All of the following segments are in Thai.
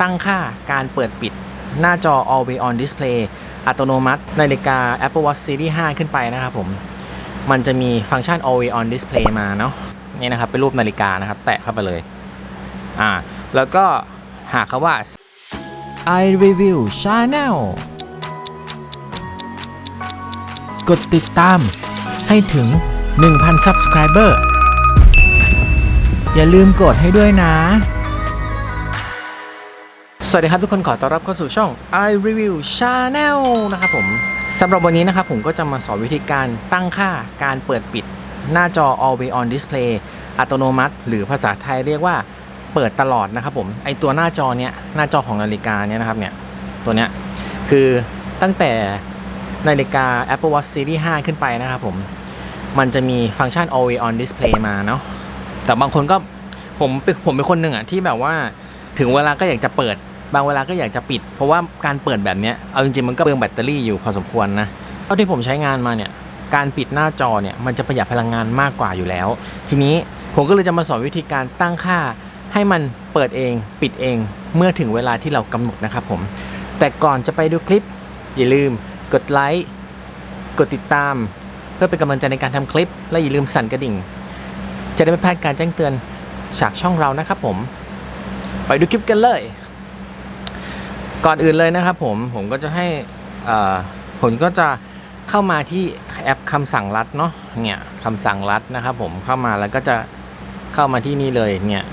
ตั้งค่าการเปิดปิดหน้าจอ Always On Display อัตโนมัตินาฬิกา Apple Watch Series 5 ขึ้นไปนะครับผม มันจะมีฟังก์ชัน Always On Display มาเนาะนี่นะครับ เป็นรูปนาฬิกานะครับ แตะเข้าไปเลย อ่า แล้วก็หาคำว่า I Review Channel กดติดตามให้ถึง 1,000 Subscriber อย่าลืมกดให้ด้วยนะ สวัสดีครับทุกคนขอต้อนรับเข้าสู่ช่อง I Review Channel นะครับผมสำหรับวันนี้นะครับผมก็จะมาสอนวิธีการตั้งค่าการเปิดปิด หน้าจอ Always On Display อัตโนมัติ หรือภาษาไทยเรียกว่าเปิดตลอดนะครับผมไอตัวหน้าจอเนี้ยหน้าจอของนาฬิกาเนี้ยนะครับเนี่ยตัวเนี้ยคือตั้งแต่นาฬิกา Apple Watch Series 5 ขึ้นไปนะครับผมมันจะมีฟังก์ชัน Always On Display มาเนาะแต่บางคนก็ผมเป็นผมเป็นคนหนึ่งอะที่แบบว่าถึงเวลาก็อยากจะเปิด บางเวลาก็อยากจะปิด เพราะว่าการเปิดแบบนี้เอาจริงๆมันก็เปลืองแบตเตอรี่อยู่พอสมควรนะเท่าที่ผมใช้งานมาเนี่ยการปิดหน้าจอเนี่ยมันจะประหยัดพลังงานมากกว่าอยู่แล้ว ทีนี้ผมก็เลยจะมาสอนวิธีการตั้งค่า ให้มันเปิดเองปิดเองเมื่อถึงเวลาที่เรากำหนดนะครับผม แต่ก่อนจะไปดูคลิป อย่าลืมกดไลค์กดติดตาม เพื่อเป็นกำลังใจในการทำคลิป และอย่าลืมสั่นกระดิ่ง จะได้ไม่พลาดการแจ้งเตือนจากช่องเรานะครับผม ไปดูคลิปกันเลย ก่อนอื่นเลยนะครับผมผมก็จะให้ผมก็จะเข้ามาที่แอปคำสั่งรัดเนาะเนี่ยคำสั่งรัดนะครับผมเข้ามาแล้วก็จะเข้ามาที่นี่เลยเนี่ย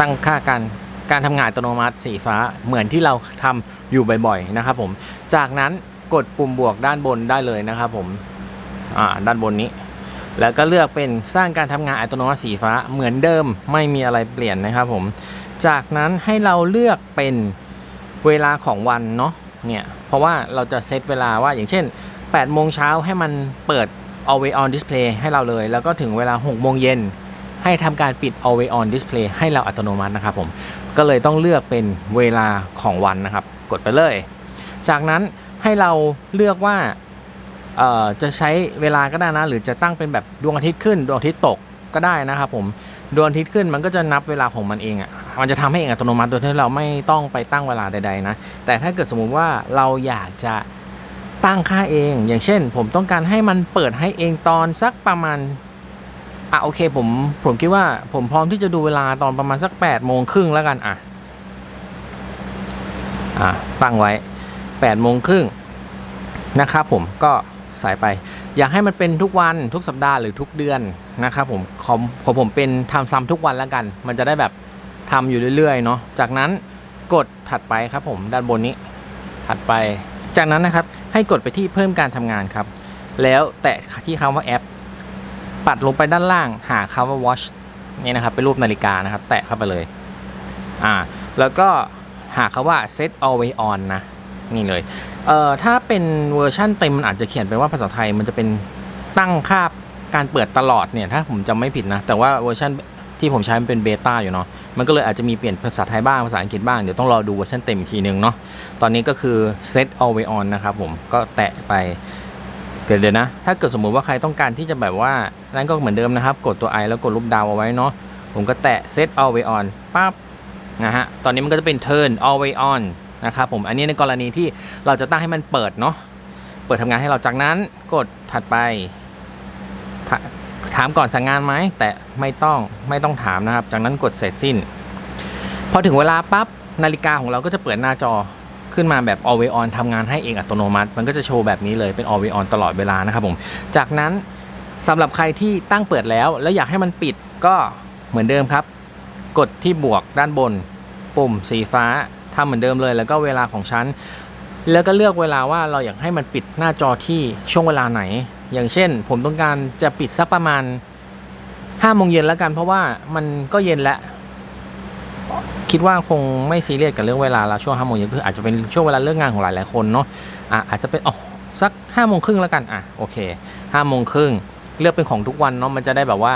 ตั้งค่าการการทำงานอัตโนมัติสีฟ้าเหมือนที่เราทำอยู่บ่อยๆนะครับผมจากนั้นกดปุ่มบวกด้านบนได้เลยนะครับผมอ่าด้านบนนี้ แล้วก็เลือกเป็นสร้างการทำงานอัตโนมัติสีฟ้าเหมือนเดิมไม่มีอะไรเปลี่ยนนะครับผมจากนั้นให้เราเลือกเป็น เวลาของวันเนาะเนี่ยเพราะว่าเราจะเซตเวลาว่าอย่างเช่น8โมงเช้าให้มันเปิด always on display ให้เราเลย แล้วก็ถึงเวลา6โมงเย็นให้ทำการปิด always on display ให้เราอัตโนมัตินะครับผมก็เลยต้องเลือกเป็นเวลาของวันนะครับ กดไปเลย จากนั้นให้เราเลือกว่าจะใช้เวลาก็ได้นะ หรือจะตั้งเป็นแบบดวงอาทิตย์ขึ้น ดวงอาทิตย์ตกก็ได้นะครับผมดวงอาทิตย์ขึ้นมันก็จะนับเวลาของมันเองอะ มันจะทำให้เองอัตโนมัติโดยที่เราไม่ต้องไปตั้งเวลาใด ๆ นะ แต่ถ้าเกิดสมมุติว่าเราอยากจะตั้งค่าเอง อย่างเช่น ผมต้องการให้มันเปิดให้เองตอนสักประมาณอะโอเคผมผมคิดว่าผมพร้อมที่จะดูเวลาตอนประมาณสัก8ปดโมงครึ่งแล้วกันอะอะตั้งไว้8ปดโมงครึ่งนะครับผมก็สายไป อยากให้มันเป็นทุกวันทุกสัปดาห์หรือทุกเดือนนะครับผมของผมเป็นทำซ้ำทุกวันแล้วกัน มันจะได้แบบ ทำอยู่เรื่อยๆเนาะจากนั้นกดถัดไปครับผมด้านบนนี้ ถัดไป จากนั้นนะครับให้กดไปที่เพิ่มการทำงานครับ แล้วแตะที่คำว่าแอป ปัดลงไปด้านล่างหาคำว่า watch นี่นะครับเป็นรูปนาฬิกานะครับ แตะเข้าไปเลยอ่าแล้วก็หาคำว่า set always on นะนี่เลยเอ่อถ้าเป็นเวอร์ชั่นเต็มมันอาจจะเขียนเป็นว่าภาษาไทยมันจะเป็นตั้งค่าการเปิดตลอดเนี่ยถ้าผมจำไม่ผิดนะ แต่ว่าเวอร์ชัน ที่ผมใช้มันเป็นเบต้าอยู่เนาะมันก็เลยอาจจะมีเปลี่ยนภาษาไทยบ้างภาษาอังกฤษบ้าง เดี๋ยวต้องรอดูเวอร์ชันเต็มอีกทีนึงเนาะตอนนี้ก็คือ set always on นะครับผมก็แตะไปเดี๋ยวนะ ถ้าเกิดสมมุติว่าใครต้องการที่จะแบบว่านั้นก็เหมือนเดิมนะครับ กดตัว i แล้วกดรูปดาวเอาไว้เนาะผมก็แตะ set always on ปั๊บนะฮะตอนนี้มันก็จะเป็น turn always on นะครับผมอันนี้ในกรณีที่เราจะตั้งให้มันเปิดเนาะเปิดทำงานให้เราจากนั้นกดถัดไป ถามก่อนสั่งงานไหมแต่ไม่ต้องไม่ต้องถามนะครับ จากนั้นกดเสร็จสิ้น พอถึงเวลาปั๊บนาฬิกาของเราก็จะเปิดหน้าจอขึ้นมาแบบ always on ทำงานให้เองอัตโนมัติ มันก็จะโชว์แบบนี้เลยเป็น always on ตลอดเวลานะครับผม จากนั้นสำหรับใครที่ตั้งเปิดแล้ว แล้วอยากให้มันปิดก็เหมือนเดิมครับ กดที่บวกด้านบน ปุ่มสีฟ้าทำเหมือนเดิมเลย แล้วก็เวลาของฉันแล้วก็เลือกเวลาว่าเราอยากให้มันปิดหน้าจอที่ช่วงเวลาไหน อย่างเช่น ผมต้องการจะปิดสักประมาณห้าโมงเย็นแล้วกัน เพราะว่ามันก็เย็นแล้ว คิดว่าคงไม่ซีเรียสกับเรื่องเวลาละช่วงห้าโมงเย็นคืออาจจะเป็นช่วงเวลาเลิกงานของหลายๆคนเนาะอะอาจจะเป็นอ๋อสักห้าโมงครึ่งแล้วกันอะโอเคห้าโมงครึ่งเลือกเป็นของทุกวันเนาะมันจะได้แบบว่า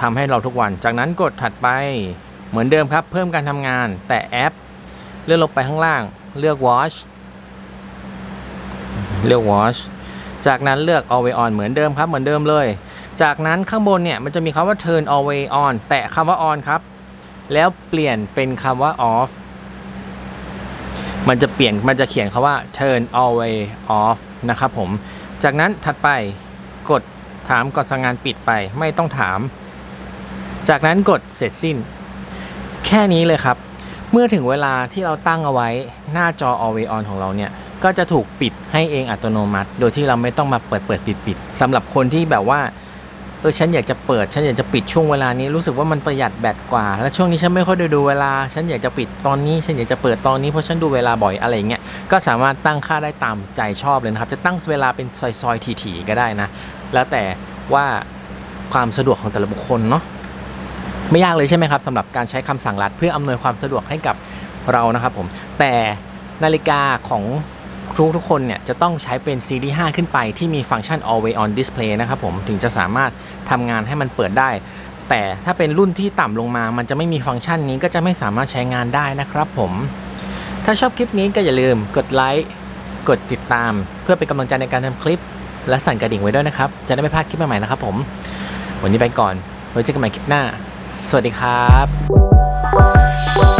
ทำให้เราทุกวัน จากนั้นกดถัดไปเหมือนเดิมครับ เพิ่มการทำงานแต่แอป เลื่อนลงไปข้างล่าง เลือก watch เลือก watch จากนั้นเลือก always on เหมือนเดิมครับเหมือนเดิมเลย จากนั้นข้างบนเนี่ยมันจะมีคำว่า turn always on แตะคำว่า on ครับ แล้วเปลี่ยนเป็นคำว่า off มันจะเปลี่ยนมันจะเขียนคาว่า turn always off นะครับผม จากนั้นถัดไปกดถามก่อนสั่งงานปิดไปไม่ต้องถาม จากนั้นกดเสร็จสิ้น แค่นี้เลยครับ เมื่อถึงเวลาที่เราตั้งเอาไว้หน้าจอ always on ของเราเนี่ย ก็จะถูกปิดให้เองอัตโนมัติ โดยที่เราไม่ต้องมาเปิดเปิดปิดปิดสำหรับคนที่แบบว่าเออฉันอยากจะเปิด ฉันอยากจะปิดช่วงเวลานี้รู้สึกว่ามันประหยัดแบตกว่า และช่วงนี้ฉันไม่ค่อยได้ดูเวลา ฉันอยากจะปิดตอนนี้ ฉันอยากจะเปิดตอนนี้เพราะฉันดูเวลาบ่อยอะไรเงี้ยก็สามารถตั้งค่าได้ตามใจชอบเลยนะครับ จะตั้งเวลาเป็นซอยๆถี่ๆก็ได้นะ แล้วแต่ว่าความสะดวกของแต่ละบุคคลเนาะไม่ยากเลยใช่ไหมครับสำหรับการใช้คำสั่งลัดเพื่ออำนวยความสะดวกให้กับเรานะครับผมแต่นาฬิกาของ ทุกทุกคนเนี่ยจะต้องใช้เป็นซีรีส์5ขึ้นไปที่มีฟังก์ชัน always on display นะครับผมถึงจะสามารถทำงานให้มันเปิดได้ แต่ถ้าเป็นรุ่นที่ต่ำลงมา มันจะไม่มีฟังก์ชันนี้ก็จะไม่สามารถใช้งานได้นะครับผมถ้าชอบคลิปนี้ก็อย่าลืมกดไลค์กดติดตาม เพื่อเป็นกำลังใจในการทำคลิป และสั่นกระดิ่งไว้ด้วยนะครับ จะได้ไม่พลาดคลิปใหม่ๆนะครับผม วันนี้ไปก่อนไว้เจอกันใหม่คลิปหน้า สวัสดีครับ